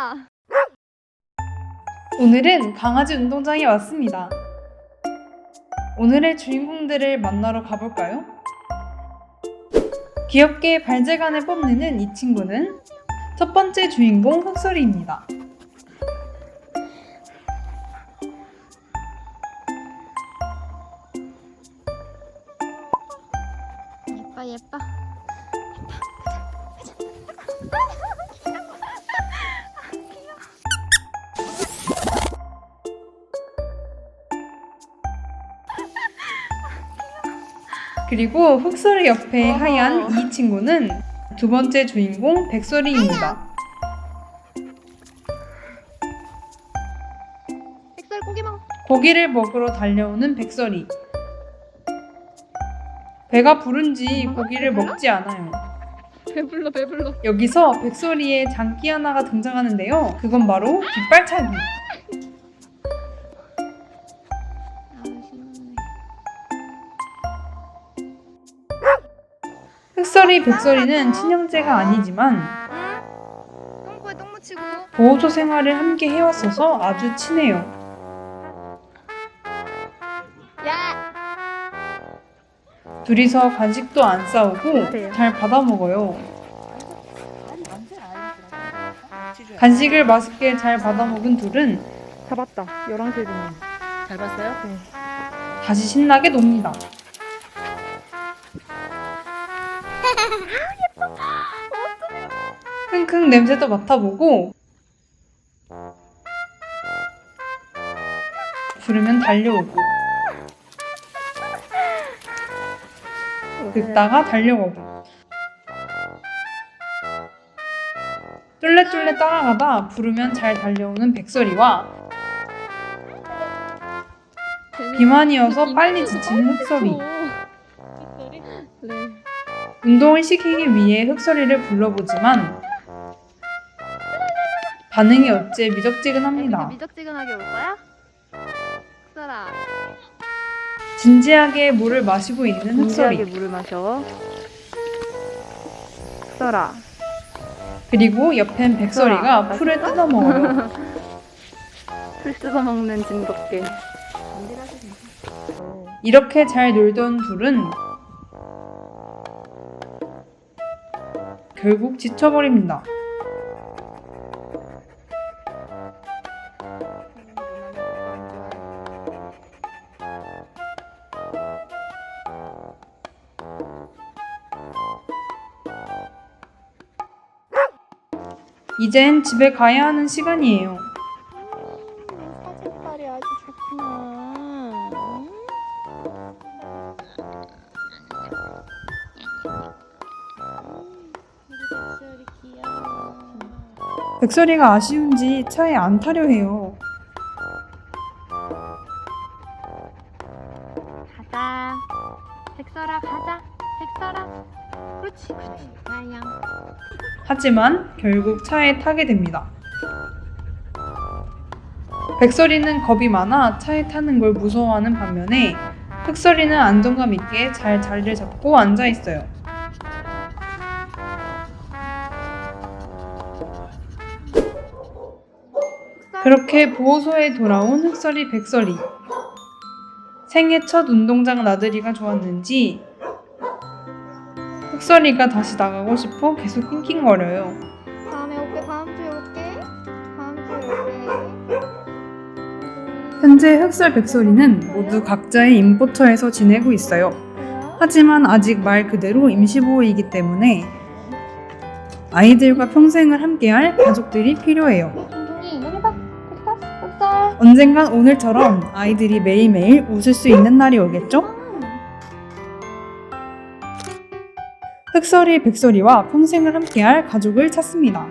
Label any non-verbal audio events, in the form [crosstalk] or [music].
야! 오늘은 강아지 운동장에 왔습니다. 오늘의 주인공들을 만나러 가볼까요? 귀엽게 발재간을 뽐내는 이 친구는 첫 번째 주인공 흑소리입니다. 예뻐 예뻐. 그리고 흑소리 옆에. 하얀 이 친구는 두 번째 주인공 백소리입니다. 백설 고기 먹. 고기를 먹으러 달려오는 백설이. 배가 부른지 고기를 먹지 않아요. 배불러 배불러. 여기서 백설이의 장기 하나가 등장하는데요. 그건 바로 뒷발차기. 흑설이 백설이는 친형제가 아니지만. 보호소 생활을 함께 해왔어서 아주 친해요. 야! 둘이서 간식도 안 싸우고? 잘 받아 먹어요. 간식을 맛있게 잘 받아 먹은 둘은 잡았다. 11시에 됐네. 잘 봤어요? 다시 신나게 놉니다. 킁킁 냄새도 맡아보고 부르면 달려오고 긁다가 달려오고 쫄래쫄래 따라가다 부르면 잘 달려오는 백설이와 비만이어서 빨리 지치는 흑설이 네. 운동을 시키기 위해 흑설이를 불러보지만 반응이 어째 미적지근합니다. 미적지근하게 올 거야? 흑설아. 진지하게 물을 마시고 있는 진지하게 흑설이 물을 마셔. 써라. 그리고 옆엔 백설이가 흑설아, 풀을 뜯어 먹어요. [laughs] 풀 뜯어 먹는 징겁게. 이렇게 잘 놀던 둘은 결국 지쳐버립니다. 이젠 집에 가야 하는 시간이에요. 사진빨이 아주 좋구나. 우 백설이가 아쉬운지 차에 안 타려 해요. 가자. 백설아 가자. 백설아. 그렇지 그렇지. 나양. 하지만 결국 차에 타게 됩니다. 백설이는 겁이 많아 차에 타는 걸 무서워하는 반면에 흑설이는 안정감 있게 잘 자리를 잡고 앉아 있어요. 그렇게 보호소에 돌아온 흑설이 백설이. 생애 첫 운동장 나들이가 좋았는지 흑설이가 다시 나가고 싶어 계속 낑낑거려요. 다음에 올게. 다음 주에 올게. 다음 주에 올게. 현재 흑설 백설이는 모두 각자의 임포터에서 지내고 있어요. 하지만 아직 말 그대로 임시보호이기 때문에 아이들과 평생을 함께할 가족들이 필요해요. 백설. 언젠간 오늘처럼 아이들이 매일매일 웃을 수 있는 날이 오겠죠? 흑설이 백설이와 평생을 함께할 가족을 찾습니다.